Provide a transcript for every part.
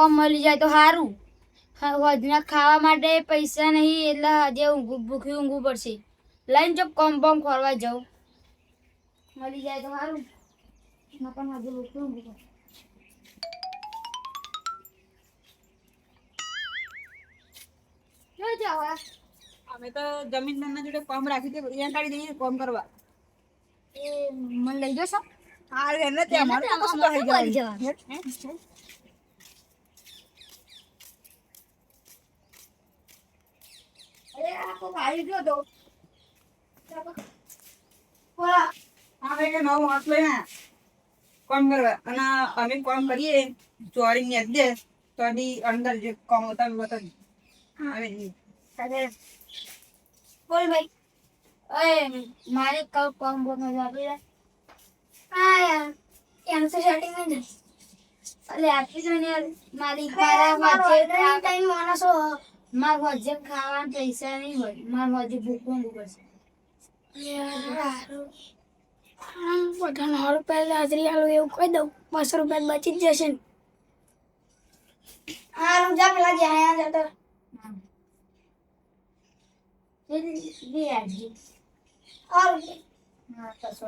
કોમ મળી જાય તો સારું હજના ખાવા માટે પૈસા નહીં એટલે હજે ઊંઘું ભૂખી ઊંઘવું પડશે. લઈને જો કોમ બોમ ખોરવા જાઉં. મળી જાય તો સારું નકર હજુ ભૂખી ઊંઘવું પડશે. અમે તો જમીનદારના જોડે કોમ રાખી દે અહીંયા કાઢી દઈએ કોમ કરવા. એ મને લઈ જશો? હા એને ત્યાં અમારે તો કશું કરી જવાનું. અરે આ તો આવી ગયો તો હા ભાઈ કે નવો માણસ લઈને આયા. કોમ કરવા અને અમે કોમ કરીએ. ચોરી ને દે તો અંદર જે કોમ હતા બતાવી આવે બોલ ભાઈ. અરે મારે કલ કોમ આપી દે. હા યાર એમ તો સેટિંગ નહીં અરે આપી ને મારી મારા ટાઈમ માણસો. મારા વચ્ચે ખાવાના પૈસા નહીં હોય. મારા વચ્ચે ભૂખ ઊંઘવું પડશે બધાને સો રૂપિયા હાજરી આલું એવું કહી દઉં. બસો રૂપિયા બચી જ જશે ને. હારું જા પેલા જ્યાં જતા બે આજી હારું હા કશો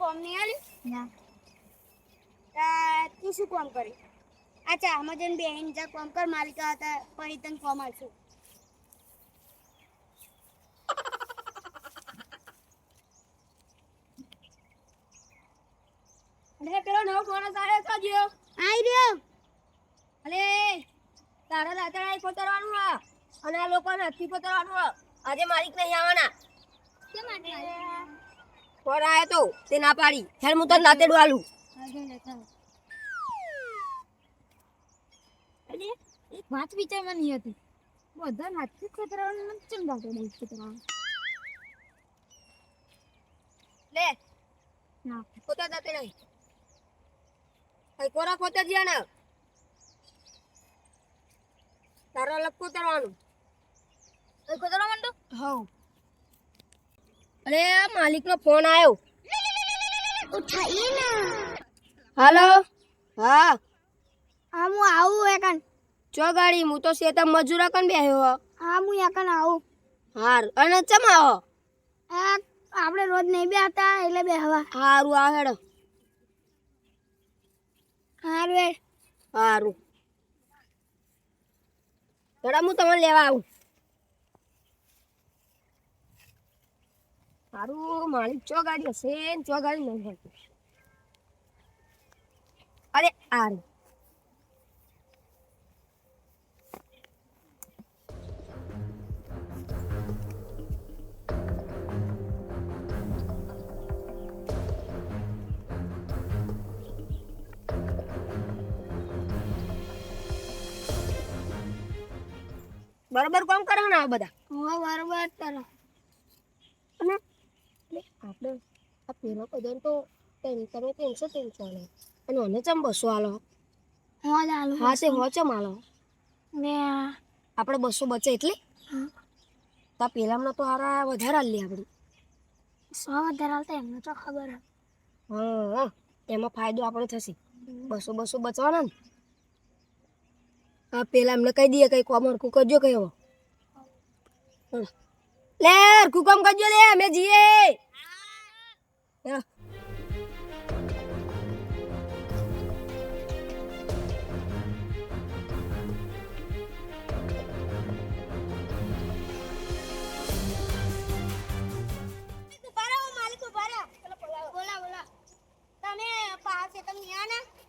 કોમ નહીં આલ્યું ના. તા તું શું કોમ કરી? અચ્છા આમાં જઈને બેહીન જા કોમ કર માલિકા હતા પછી તને કોમ આલશું. અરે પેલો નવો ફોન આવ્યો તો ગયો. આઈ રહ્યો? અલે તારા દાતરા પોતરવાનું હા. અને આ લોકો નથી પોતરવાનું હા. આજે માલિક નહીં આવવાના. કેમ માટે ફોન આયો તો તે ના પાડી. હેડ હું તને નાતે આલું. અરે એક વાત વિચારમાં નહીં હતી. બધા હાથથી ખતરાવાનું મને ચમ લાગે નહીં ખતરાવાનું લે ના. પોતા દાંતે નહીં. કઈ કોરા ખોતા જ્યાં ને. તારો લપકો કોતરવાનું કઈ કોતરવા માંડો? હવ. અરે માલિકનો ફોન આવ્યો હાલો? હા. હા હું આવું એકન. ચો ગાડી હું તો સેતા મજૂર કન બેહ્યો હા. હું એકન આવું. હાર અને ચમ આવો? આ આપણે રોજ નહીં બેહતા એટલે બેહવા. હારું આ હેડો. હારું હારું. હેડા હું તમને લેવા આવું. હારું માલિક ચો ગાડી હશે ને ચો ગાડી નહીં હોય અરે હારું બરોબર કામ કરો ને આ બધા હો બરોબર તારો અને એટલે આપણે આ પેલો કદર તો તેમ ત્રણસો ત્રણસો આલો અને મને ચમ બસો આલો? હો હા તે હો ચમ આલો? ને આપણે બસો બચે એટલે? તા પેલામાં તો હારા વધારે આલી આપણે સો વધારે આવતા એમને તો ખબર હે. હા હા એમાં ફાયદો આપણે થશે. બસો બસો બચવાના ને. હા પેલા એમને કહી દઈએ કઈ કોમ હરખું કરજો કયો હમ. લે કુકમ કામ કરજો લે અમે જીએ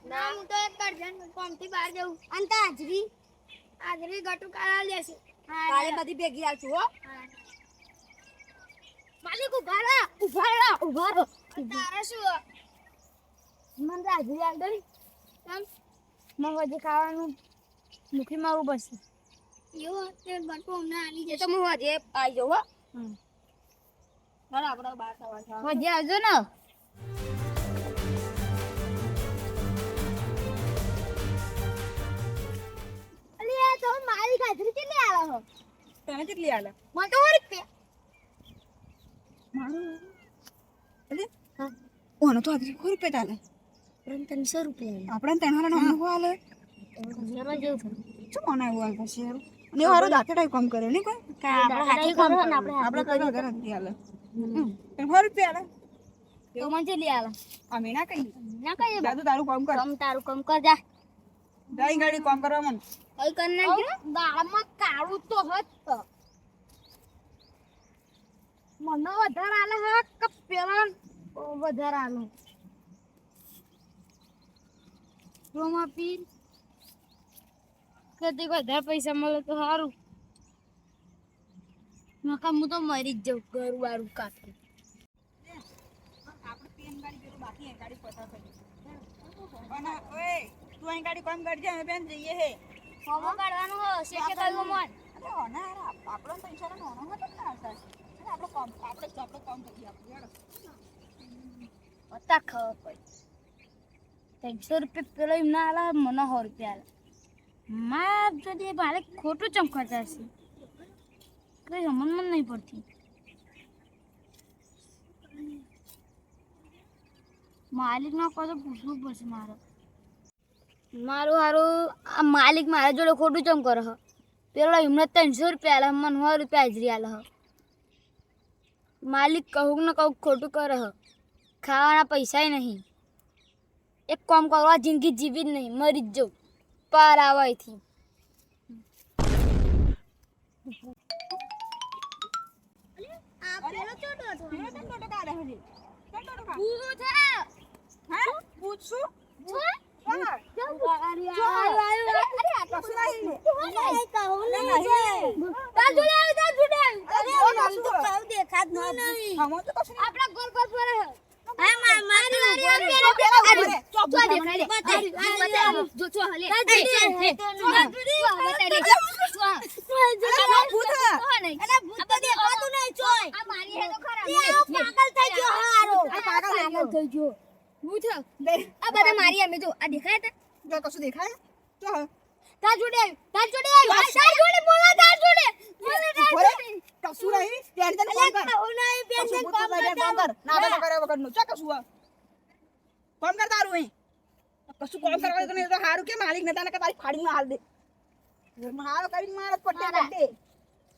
ના હું. તો એક કરજણ કોમથી બહાર જઉં અને તા હાજરી હાજરી ગટુ કાઢા લેશું કાલે બધી ભેગી આવશું હો. માલિક ઊભા રહો ઊભા રહો ઊભા રહો તારે શું? મન આલ દો ને કેમ ખાવાનું મુખી મારું બસ એવું? તે બટકો ના આલી જશે તો હું આજે આવી જાવ હો આપણે બાર સવાર મજા આવજો ને. અલી આ તો મારી ગાજરી કેટલી આલે હો? તને કેટલી આલે? મને તો રૂપિયા ઓનો તો આજે સો રૂપિયા ચાલે. ત્રણસો રૂપિયા આપણે ત્રણ હારા નાનો આલે શું મને એવું આવે પછી અને એવું દાખે ટાઈપ કામ કરે નહીં કોઈ? આપણે હાથી કરો. ને આપણે આપણે કઈ વગર નથી આલે ત્રણ સો રૂપિયા આલે તો મને કેટલી આલે અમે ના કઈ ના કહીએ દાદુ તારું કામ કર. કમ તારું કમ કર જા. ગાડી ગાડી કામ કરવા મને. કઈ કર નાખજો દાળમાં કાળું તો હત. તો મને વધારે આલે હે કે પેલા વધારે આલે. રોમા પી. કદી વધારે પૈસા મળે તો સારું નકા હું તો મરી જ જાઉં ઘર વારું કાપી. આપણે પેન ગાડી પેલું બાકી હે ગાડી પસાર થઈ અને ઓય તું અહીં ગાડી કામ કરજે અમે બેન જઈએ હે. કાઢવાનું હો શેકે મન આપણો હતો ને સાહેબ. આપણે આપણે કામ કરીએ આપણે પતા ખબર પડી ત્રણસો રૂપિયા પેલો એમ ના આલે મને સો રૂપિયા આલે માં যদি મારે ખોટું ચમકાતા છે કઈ સમજ મને નહીં પડતી માલિક ના કહો તો પૂછવું પડશે મારે મારું સારું આ માલિક મારા જોડે ખોટું ચમ કરે પેલો એમને ત્રણસો રૂપિયા આલે, મને સો રૂપિયા હાજરી આલે માલિક કહું ને કહું ખોટું કરે હ. ખાવાના પૈસા નહીં. એક કામ કરવા જિંદગી જીવી જ નહીં મરી જ જાઉં. પાર આવે અહીંથી આ પેલો ચોટો હતો પેલો તને ટોટો કાઢે હજી તને ટોટો કાઢે પૂરું છે હા પૂછશું હા કશું નહીં તાર જોડે આવી તાર જોડે આવી હમો તો કશું નહીં આપણા ગોલ ગોલ ફરે હે હા મા- મારી વારી આવી. પેલા ઊભો રે. ચો દેખાય દે જો ચો હલે અરે ભૂત હે. અરે ભૂત તો દેખાતું નહીં ચોય. આ મારી હે તો ખરા એ આ પાગલ થઈ ગયો હારો. આ પાગલ થઈ ગયો. થઈ ગયો ભૂત હે. દે. આ બધા મારી અમે જો આ દેખાય તા જો કશું દેખાય જો હવે. તાર જોડે આવી તાર જોડે આવી તાર જોડે બોલા તાર જોડે બોલા તાર ઊભો રે. જોડે કશું નહીં ત્યાં તને ફોન કર કહું નહીં, બેન કશું બેન ભૂત કામ લાગે કામ કર ના ના કરે વગરનું ચા કશું આ. કામ કર તારું અહીં કશું કામ કરવા તો નહીં તો હારું કે માલિક નતા ને કે તારી ફાડીમાં હાલ દે હારો કરીને મારે પટ્ટે પટ્ટે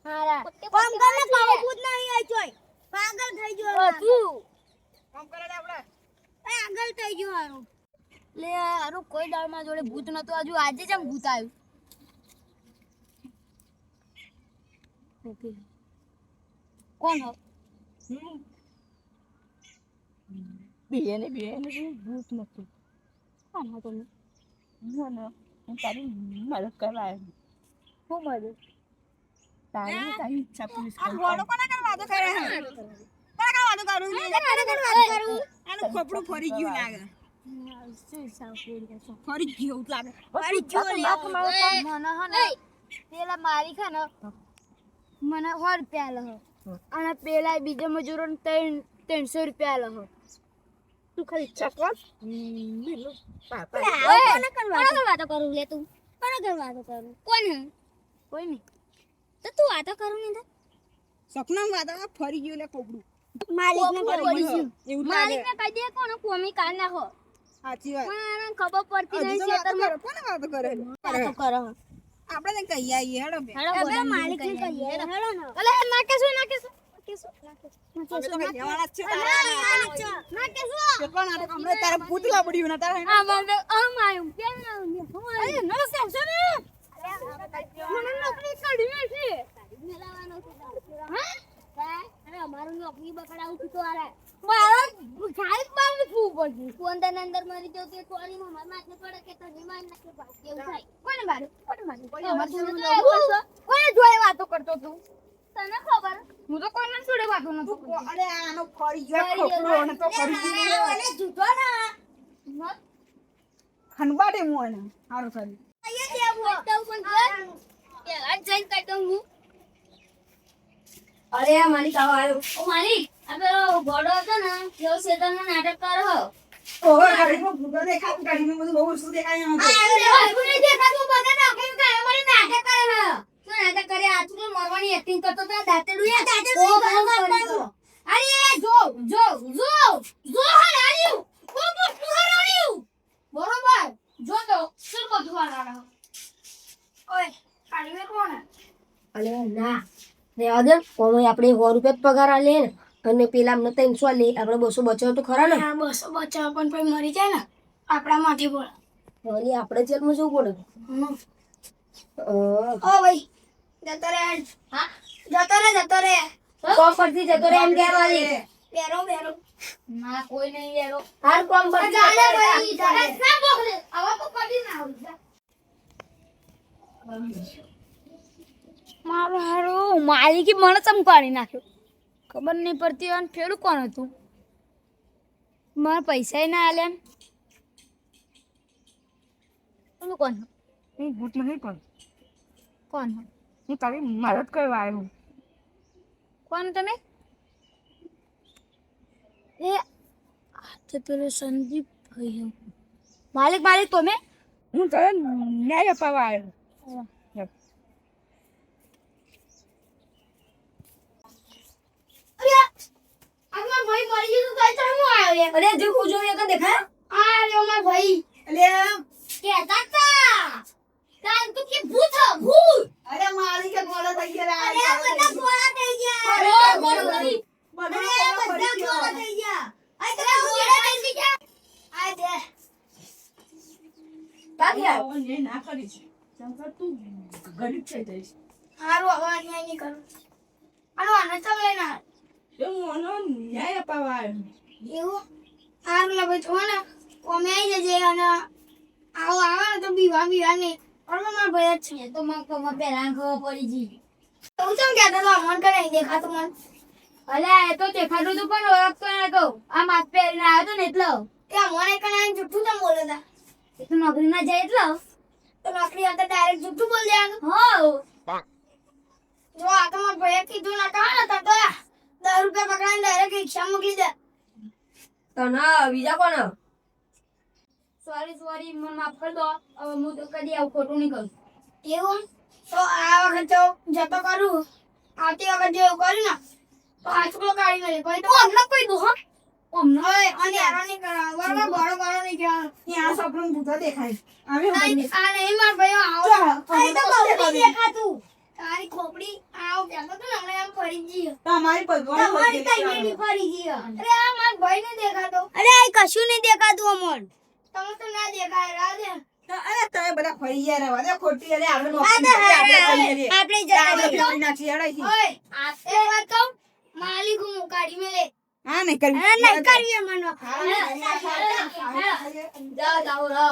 હારા કામ કર ને કાળો ભૂત નહીં આય ચોય. પાગલ થઈ ગયો ઓ તું કામ કરે ને આપણે થઈ ગયો હારો. લે હારું કોઈ દાળમાં જોડે ભૂત નતું આજુ આજે જ ભૂત આવ્યું. ઓકે. કોણ હો બિયાને બિયાને ભૂત નથી કોણ હતો ને ના ના હું તારી મદદ કરવા આવ્યો. હું મદદ? તારી તારી ઈચ્છા પૂરી આ ઘોડો કોના કર વાતો કરે. હે કોના કર વાતો કરું આનું કપડું ફરી ગયું લાગે. ફરી ગયું લાગે ફરી ગયું મને હ ને પેલા મારી ખા ને મને સો રૂપિયા લહો હો. અને પેલા બીજા મજૂરો ત્રણ ત્રણસો રૂપિયા લહો તું ખાલી ચકવા કોને કર વાતો કરું લે તું? કોને કર વાતો કરું? કોને? કોઈ નહીં તો તું વાતો કરું નહીં તો? સપનામાં વાતો ફરી ગયું લે કોપડું. માલિકને. એવું માલિકને કહી દે કોણ કોમી કાઢ નાખો સાચી વાત. પણ ખબર પડતી નહીં છે વાતો કરે. કોને કરે? વાતો કરો. આપણે ને કહી આવીએ હેડો બે. હેડો માલિકને કહીએ હેડો. ને. અલે પૂતલા પડ્યું ને તારે મને નોકરી કાઢી મેલાવાનો છે. હા? અરે અમારું નોકરી બકડાવું તું તો આરે. મારા ગાય બાર ફૂ પડી તું અંદર અંદર મરી જાવ તો ચોરીમાં માર માથે પડે કે તો નિમાન નાખે ભાગ? એવું થાય. કોને મારે કોને મારે કોઈ અમારે જોડે કોને જોડે કોને જોડે વાતો કરતો તું? તને ખબર? હું તો કોઈના જોડે વાતો નથી અરે આનો ફરી ગયો ખોપડો ને? તો ફરી ગયું. અને જૂઠો ના ખનબાડે હું? એને? હારું ખાલી અહીંયા દેવું તો પણ પેલા જઈને કહી હું. અરે આ માલિક આવો આવ્યો. ઓ માલિક આ પેલો ઘોડો હતો ને એવો શેતાન નાટક કરો ઓહો, ગાડીમાં ભૂતો દેખાય, ગાડીમાં બધું બહુ ઓછું દેખાય એમ તો. એવું નહીં દેખાતું બધા નાખીને કાંઈ અમારે નાટક કરે. શું નાટક કરે? આ તો મરવાની એક્ટિંગ કરતો તો દાંતેડું યાર દાંતેડું ઓ, કરી બરાબર, દીધો. અરે જો જો જો જો બહુ મોટું હરાડ્યું બરોબર. જો તો શું બધું ઓય કાઢીને કોણ? અલે ના. રેવા દે. ઓમાં આપણે સો રૂપિયા જ પગાર આલે ને. અને પેલા અમને ત્રણસો લે આપણે બસો બચાવ તો ખરા ને? હા બસો બચાવ પણ પછી મરી જાય ને. આપણા માથે બોલ. ઓલી આપણે જેલમાં જવું પડે. ઓ ભાઈ જતો રે. હા? જતો રે જતો રે. કોમ પરથી જતો રે એમ કહેવા વાળી બેરો બેરો ના કોઈ નહીં યારો હાર કોમ પર ચાલે ભાઈ ના બોલે. આવા તો કદી ના આવડે મારો હારો માલિકી મને ચમકાવી નાખ્યો. ખબર નહીં પડતી અને ફેરું કોણ હતું? મારા પૈસા ના આલ્યા પેલું કોણ હું ભૂત નહીં પણ. કોણ હું તારી મદદ કરવા આવ્યો. કોણ તમે? એ આ તો પેલો સંદીપ ભાઈ માલિક માલિક તમે? હું તારે ન્યાય અપાવવા આવ્યો આગળ ભાઈ મરી ગયું તો કઈ હું આવ્યો લે અરે જો કુજો તો દેખાય. આ રહ્યો માર ભાઈ. એટલે કેતા તા કાન તો કે ભૂત ભૂત. અરે મારી કે ગોળા થઈ ગયા અરે બધા ગોળા થઈ ગયા. અરે બોલો ભાઈ બધું અરે આ ખબર બધા ગોળા થઈ ગયા. આ બધા ગોળા થઈ ગયા. આ દે. કાઢી આવ હવે એ ના શંકર તું ગરીબ થઈ જઈશ. હારું હવે અન્યાય નહીં કરું. હારું આને તો લઈને આવ. તો ન્યાય અપાવવા આવ્યો એવું? હારું લે ભાઈ જો ને કોમે આવી જજે અને આવો આવે ને તો બીવા બીવા નહીં. પણ મારા ભાઈ જ છે. તો મને પહેલા ખબર પડી જી હું ચમ કહેતો તો અમન કરે દેખાતું મને. અલ્યા એ તો દેખાતું તું પણ ઓળખતો નતો આ માથ પહેરીને આવ્યો તો ને એટલો. કે અમને કને જુઠ્ઠું તો બોલે તા? એ તો નોકરી ના જાય એટલો. તો નોકરી હતા ડાયરેક્ટ જુઠ્ઠું બોલ દેવાનું. હો જો આ તો મારા ભાઈએ કીધું ના કાં નતા તો આ? દસ રૂપિયા પકડાઈને ડાયરેક્ટ રિક્ષા મોકલી દે. તને બીજા કોણ સોરી સોરી મને માફ કરી દો. હવે હું તો કદી આવું ખોટું નહીં કરું. એવું? તો આ વખત જો જતો કરું. આવતી વખત જો એવું કર્યું ને તો આંચકો કાઢી મેલે કોઈ તો અમને કોઈ દો હા. અમને અને હેરાન નહીં કરવાનું બરાબર ગોળો ગોળો નહીં કહેવાનું. ત્યાં સપનું ભૂતો દેખાય. આવે આ. નહીં માર ભાઈ આવો. તો દેખાતું. તારી ખોપડી આવ કહેતો તો હમણે આમ ફરી ગઈ તમારી ભગવાન તમારી દેખાડો. ફરી ગયો અરે આ માર ભાઈ ને દેખાતો અરે આ કશું નહીં દેખાતું અમન તમે તો ના દેખાય રાધે તો અરે તમે બધા ફરી ગયા રવા દે ખોટી અરે આપણે નોકરી આપણે આપણે આપણે જતા નાખીએ, હેડાઈથી. ઓય આ એક વાત માલિક હું કાઢી મેલે હા નહીં કરવી. અરે નહીં કરવી મનો હા, જાઓ જાઓ રહો